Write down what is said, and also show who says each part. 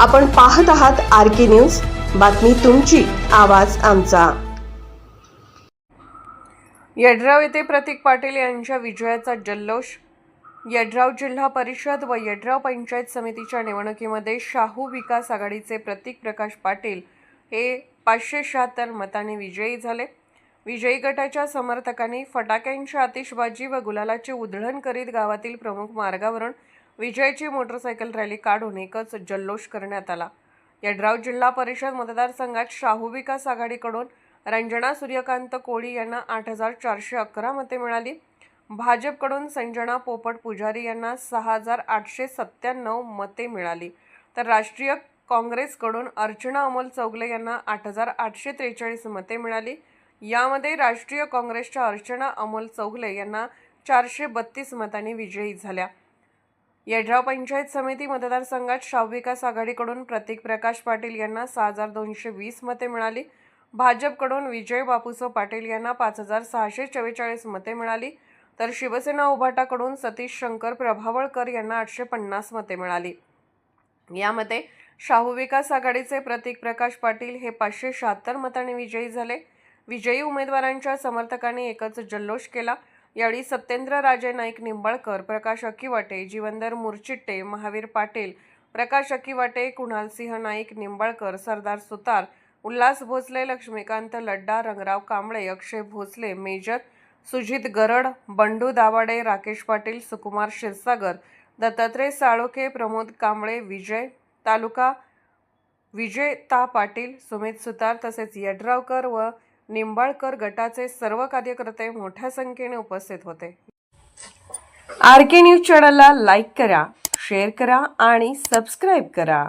Speaker 1: आपण पाहत आहात आर के न्यूज. बातमी तुमची आवाज आमचा.
Speaker 2: यड्राव येथे प्रतीक पाटील यांच्या विजयाचा जल्लोष. यड्राव जिल्हा परिषद व यड्राव पंचायत समितीच्या निवडणुकीमध्ये शाहू विकास आघाडीचे प्रतीक प्रकाश पाटील हे पाचशे शहात्तर मतांनी विजयी झाले. विजयी गटाच्या समर्थकांनी फटाक्यांची आतिषबाजी व गुलालाची उधळण करीत गावातील प्रमुख मार्गावरून विजयाची मोटरसायकल रॅली काढून एकच जल्लोष करण्यात आला. यड्राव जिल्हा परिषद मतदारसंघात शाहू विकास आघाडीकडून रंजना सूर्यकांत कोळी यांना आठ हजार चारशे अकरा मते मिळाली. भाजपकडून संजना पोपट पुजारी यांना सहा हजार आठशे सत्त्याण्णव मते मिळाली. तर राष्ट्रीय काँग्रेसकडून अर्चना अमोल चौगले यांना आठ हजार आठशे त्रेचाळीस मते मिळाली. यामध्ये राष्ट्रीय काँग्रेसच्या अर्चना अमोल चौगले यांना चारशे बत्तीस मतांनी विजयी झाल्या. यड्राव पंचायत समिती मतदारसंघात शाहविकास आघाडीकडून प्रतीक प्रकाश पाटील यांना सहा हजार दोनशे वीस मते मिळाली. भाजपकडून विजय बापूसो पाटील यांना पाच हजार सहाशे चव्वेचाळीस मते मिळाली. तर शिवसेना उभाटाकडून सतीश शंकर प्रभावळकर यांना आठशे पन्नास मते मिळाली. यामध्ये शाहू विकास आघाडीचे प्रतीक प्रकाश पाटील हे पाचशे शहात्तर मतांनी विजयी झाले. विजयी उमेदवारांच्या समर्थकांनी एकच जल्लोष केला. यावेळी सत्येंद्र राजे नाईक निंबाळकर प्रकाश अक्कीवाटे जीवनधर मुरचिट्टे महावीर पाटील प्रकाश अक्कीवाटे कुणालसिंह नाईक निंबाळकर सरदार सुतार उल्हास भोसले लक्ष्मीकांत लड्डा रंगराव कांबळे अक्षय भोसले मेजर सुजित गरड बंडू दावाडे राकेश पाटील सुकुमार क्षीरसागर दत्तात्रय साळोखे प्रमोद कांबळे विजय तालुका विजय ता पाटील सुमित सुतार तसेच यड्रावकर व निंबाळकर गटाचे सर्व कार्यकर्ते मोठ्या संख्येने उपस्थित होते. आर के न्यूज चॅनलला लाईक करा शेअर करा आणि सबस्क्राईब करा.